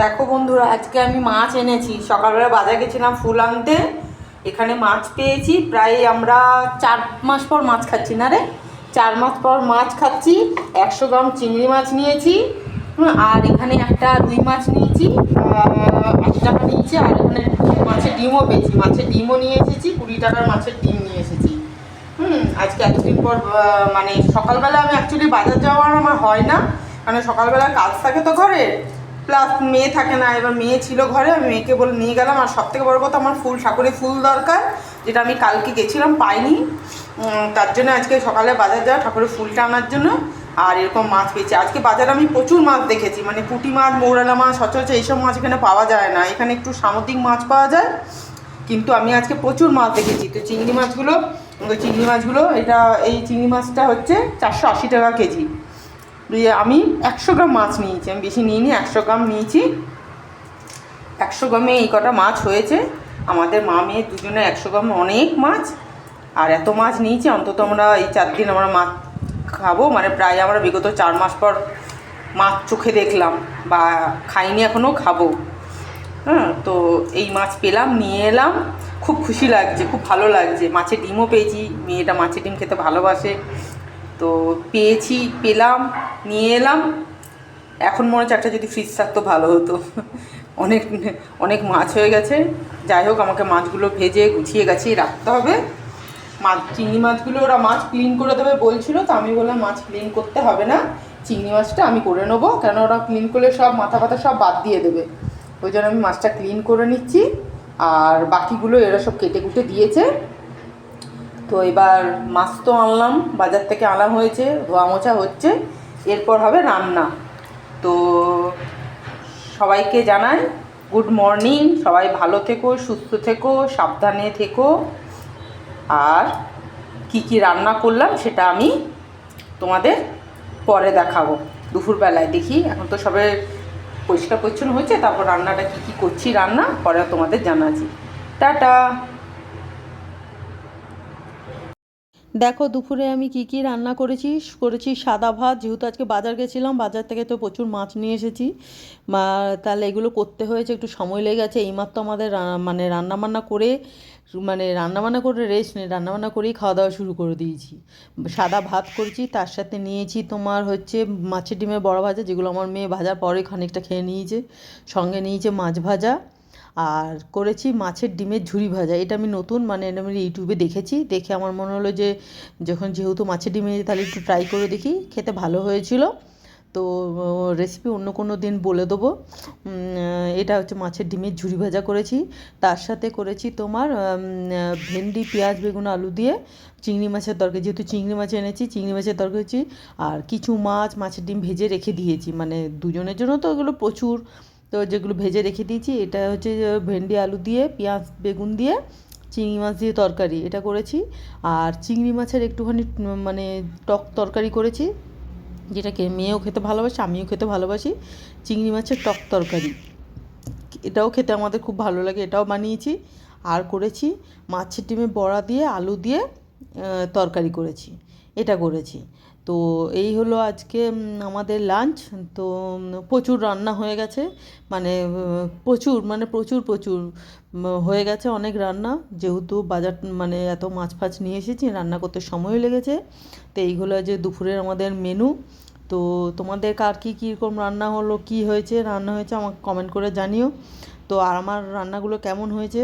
দেখো বন্ধুরা, আজকে আমি মাছ এনেছি। সকালবেলা বাজার গেছিলাম ফুল আনতে। এখানে মাছ পেয়েছি। প্রায় আমরা চার মাস পর মাছ খাচ্ছি, না রে? চার মাস পর মাছ খাচ্ছি। একশো গ্রাম চিংড়ি মাছ নিয়েছি। আর এখানে একটা রুই মাছ নিয়েছি। আশি টাকা নিয়েছি। আর এখানে মাছের ডিমও পেয়েছি। মাছের ডিমও নিয়ে এসেছি। কুড়ি টাকার মাছের ডিম নিয়ে এসেছি। হুম, আজকে এতদিন পর মানে সকালবেলা আমি অ্যাকচুয়ালি বাজার যাওয়ার আমার হয় না। কারণ সকালবেলা কাজ থাকে তো ঘরে প্লাস মেয়ে থাকে না, এবার মেয়ে ছিল ঘরে, আমি মেয়েকে বলে নিয়ে গেলাম। আর সব থেকে বড় কথা, আমার ফুল ঠাকুরের ফুল দরকার, যেটা আমি কালকে গেছিলাম, পাইনি। তার জন্য আজকে সকালে বাজার যাওয়া, ঠাকুরের ফুলটা আনার জন্য। আর এরকম মাছ পেয়েছি। আজকে বাজারে আমি প্রচুর মাছ দেখেছি মানে পুঁটি মাছ, মৌরালা মাছ, সচরাচর এইসব মাছ এখানে পাওয়া যায় না। এখানে একটু সামুদ্রিক মাছ পাওয়া যায়, কিন্তু আমি আজকে প্রচুর মাছ দেখেছি। তো চিংড়ি মাছগুলো চিংড়ি মাছগুলো, এটা, এই চিংড়ি মাছটা হচ্ছে চারশো আশি টাকা কেজি। আমি একশো গ্রাম মাছ নিয়েছি, আমি বেশি নিইনি, একশো গ্রাম নিয়েছি। একশো গ্রামে এই কটা মাছ হয়েছে। আমাদের মা মেয়ে দুজনে একশো গ্রাম অনেক মাছ, আর এত মাছ নিয়েছি, অন্তত আমরা এই চার দিন আমরা মাছ খাব। মানে প্রায় আমরা বিগত চার মাস পর মাছ চোখে দেখলাম, বা খাইনি এখনও খাব। হ্যাঁ তো এই মাছ পেলাম, নিয়ে এলাম। খুব খুশি লাগছে, খুব ভালো লাগছে। মাছের ডিমও পেয়েছি, মেয়েটা মাছের ডিম খেতে ভালোবাসে। তো পেয়েছি, পেলাম, নিয়ে এলাম। এখন মনে হচ্ছে একটা যদি ফ্রিজ থাকতো ভালো হতো। অনেক অনেক মাছ হয়ে গেছে। যাই হোক, আমাকে মাছগুলো ভেজে গুছিয়ে গাছিয়ে রাখতে হবে। মাছ চিংড়ি মাছগুলো ওরা মাছ ক্লিন করে দেবে বলছিল, তো আমি বললাম, মাছ ক্লিন করতে হবে না। চিংড়ি মাছটা আমি করে নেব। কেন ওরা ক্লিন করলে সব মাথা ফাথা সব বাদ দিয়ে দেবে। ওই জন্য আমি মাছটা ক্লিন করে নিচ্ছি। আর বাকিগুলো এরা সব কেটে কুটে দিয়েছে। তো এবার মাছ তো আনলাম, বাজার থেকে আনা হয়েছে, ধোয়া মোছা হচ্ছে, এরপর হবে রান্না। তো সবাইকে জানাই, গুড মর্নিং, সবাই ভালো থেকো, সুস্থ থেকো, সাবধানে থেকো। আর কি কি রান্না করলাম সেটা আমি তোমাদের পরে দেখাবো। দুপুরবেলায় দেখি, এখন তো সবে পরিষ্কার পরিচ্ছন্ন হয়েছে, তারপর রান্নাটা কি কি করছি রান্না পরে তোমাদের জানাচ্ছি। টাটা! দেখো, দুপুরে আমি কি কি রান্না করেছি? করেছি সাদা ভাত। যেহেতু আজকে বাজার গেছিলাম, বাজার থেকে তো প্রচুর মাছ নিয়ে এসেছি। তাহলে এগুলো করতে হয়েছে, একটু সময় লেগে গেছে। এইমাত্র আমাদের মানে রান্নাবান্না করে মানে রান্নাবান্না করে রেস্ট নেই, রান্নাবান্না করেই খাওয়া দাওয়া শুরু করে দিয়েছি। সাদা ভাত করেছি, তার সাথে নিয়েছি তোমার হচ্ছে মাছের ডিমের বড় ভাজা, যেগুলো আমার মেয়ে ভাজার পরে খানিকটা খেয়ে নিয়েছে। সঙ্গে নিয়েছে মাছ ভাজা। আর করেছি মাছের ডিমের ঝুরি ভাজা। এটা আমি নতুন মানে এটা আমি ইউটিউবে দেখেছি। দেখে আমার মনে হলো যে, যখন যেহেতু মাছের ডিমে তাহলে একটু ট্রাই করে দেখি। খেতে ভালো হয়েছিল। তো রেসিপি অন্য কোনো দিন বলে দেবো। এটা হচ্ছে মাছের ডিমের ঝুরি ভাজা করেছি। তার সাথে করেছি তোমার ভেন্ডি, পেঁয়াজ, বেগুন, আলু দিয়ে চিংড়ি মাছের তরকারি। যেহেতু চিংড়ি মাছ এনেছি, চিংড়ি মাছের তরকারি আর কিছু মাছ মাছের ডিম ভেজে রেখে দিয়েছি। মানে দুজনের জন্য তো ওগুলো প্রচুর। তো যেগুলো ভেজে রেখে দিয়েছি, এটা হচ্ছে ভেন্ডি, আলু দিয়ে, পেঁয়াজ, বেগুন দিয়ে, চিংড়ি মাছ দিয়ে তরকারি, এটা করেছি। আর চিংড়ি মাছের একটুখানি মানে টক তরকারি করেছি, যেটাকে মেয়েও খেতে ভালোবাসে, আমিও খেতে ভালোবাসি। চিংড়ি মাছের টক তরকারি, এটাও খেতে আমাদের খুব ভালো লাগে, এটাও বানিয়েছি। আর করেছি মাছের ডিমে বড়া দিয়ে, আলু দিয়ে তরকারি করেছি, এটা করেছি। তো এই হলো আজকে আমাদের লাঞ্চ তো প্রচুর রান্না হয়ে গেছে মানে প্রচুর মানে প্রচুর প্রচুর হয়ে গেছে অনেক রান্না, যেহেতু বাজার মানে এত মাছ ফাছ নিয়ে এসেছি, রান্না করতে সময়ও লেগেছে, তো এইগুলো যে দুপুরের আমাদের মেনু তো তোমাদের কার কী, কীরকম রান্না হলো, কি হয়েছে, রান্না হয়েছে আমাকে কমেন্ট করে জানিও, তো আর আমার রান্নাগুলো কেমন হয়েছে?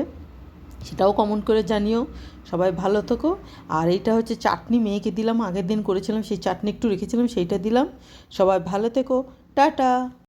সেটাও কমেন্ট করে জানিও। সবাই ভালো থেকো। আর এইটা হচ্ছে চাটনি, মেয়েকে দিলাম, আগের দিন করেছিলাম, সেই চাটনি একটু রেখেছিলাম, সেইটা দিলাম। সবাই ভালো থেকো। টাটা!